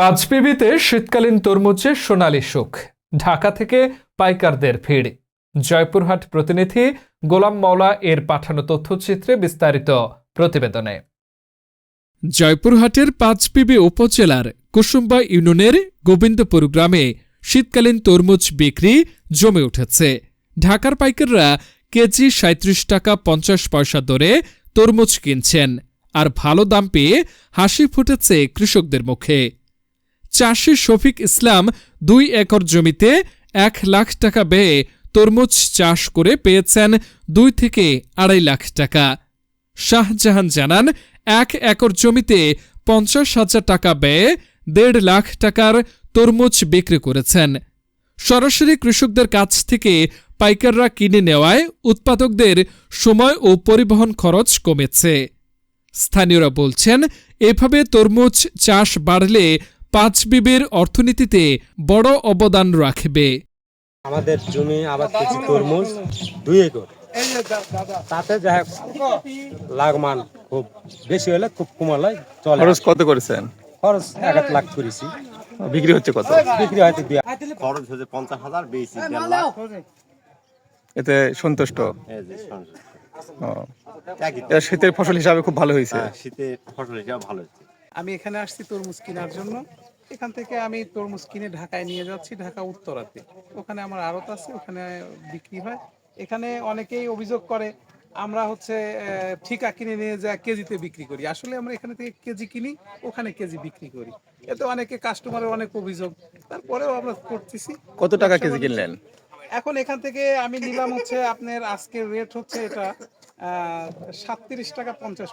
পাঁচবিবিতে শীতকালীন তরমুজে সোনালী সুখ। ঢাকা থেকে পাইকারদের ভিড়। জয়পুরহাট প্রতিনিধি গোলাম মাওলা এর পাঠানো তথ্যচিত্রে বিস্তারিত প্রতিবেদনে। জয়পুরহাটের পাঁচবিবি উপজেলার কুসুম্বা ইউনিয়নের গোবিন্দপুর গ্রামে শীতকালীন তরমুজ বিক্রি জমে উঠেছে। ঢাকার পাইকাররা কেজি সাঁত্রিশ টাকা পঞ্চাশ পয়সা দরে তরমুজ কিনছেন। আর ভালো দাম পেয়ে হাসি ফুটেছে কৃষকদের মুখে। চাষি শফিক ইসলাম দুই একর জমিতে এক লাখ টাকা ব্যয়ে তরমুজ চাষ করে পেয়েছেন দুই থেকে আড়াই লাখ টাকা। শাহজাহান জানান, এক একর জমিতে পঞ্চাশ হাজার টাকা ব্যয়ে দেড় লাখ টাকার তরমুজ বিক্রি করেছেন। সরাসরি কৃষকদের কাছ থেকে পাইকাররা কিনে নেওয়ায় উৎপাদকদের সময় ও পরিবহন খরচ কমেছে। স্থানীয়রা বলছেন, এভাবে তরমুজ চাষ বাড়লে পাঁচ বিবির অর্থনীতিতে বড় অবদান রাখবে। আমাদের জমি আবাদ করছি তরমুজ দুই একর। তাতে যা লাগমান খুব বেশি হলে খুব কমালে চলে খরচ কত করেছেন? খরচ এক লাখ করেছি। বিক্রি হচ্ছে কত? বিক্রি হয়তো দুই খরচ হয়েছে পঞ্চাশ হাজার বেশি এতে সন্তুষ্ট? শীতের ফসল হিসাবে খুব ভালো হয়েছে। হ্যাঁ, শীতের ফসল হিসাবে ভালো হচ্ছে আমি এখানে আসছি তরমুজ কেনার জন্য। এখান থেকে আমি তরমুজ কিনে ঢাকায় নিয়ে যাচ্ছি ঢাকা উত্তরাতে। ওখানে আমার আড়ত আছে ওখানে বিক্রি হয়। এখানে অনেকেই অভিযোগ করে আমরা হচ্ছে ঠিকা কিনে নিয়ে যা কেজিতে বিক্রি করি। আসলে আমরা এখানে থেকে কেজি কিনি ওখানে কেজি বিক্রি করি। এতে অনেকে কাস্টমারের অনেক অভিযোগ। তারপরেও আমরা করতেছি। কত টাকা কেজি কিনলেন? এখন এখান থেকে আমি নিলাম হচ্ছে আপনার আজকের রেট হচ্ছে এটা সাতত্রিশ টাকা পঞ্চাশ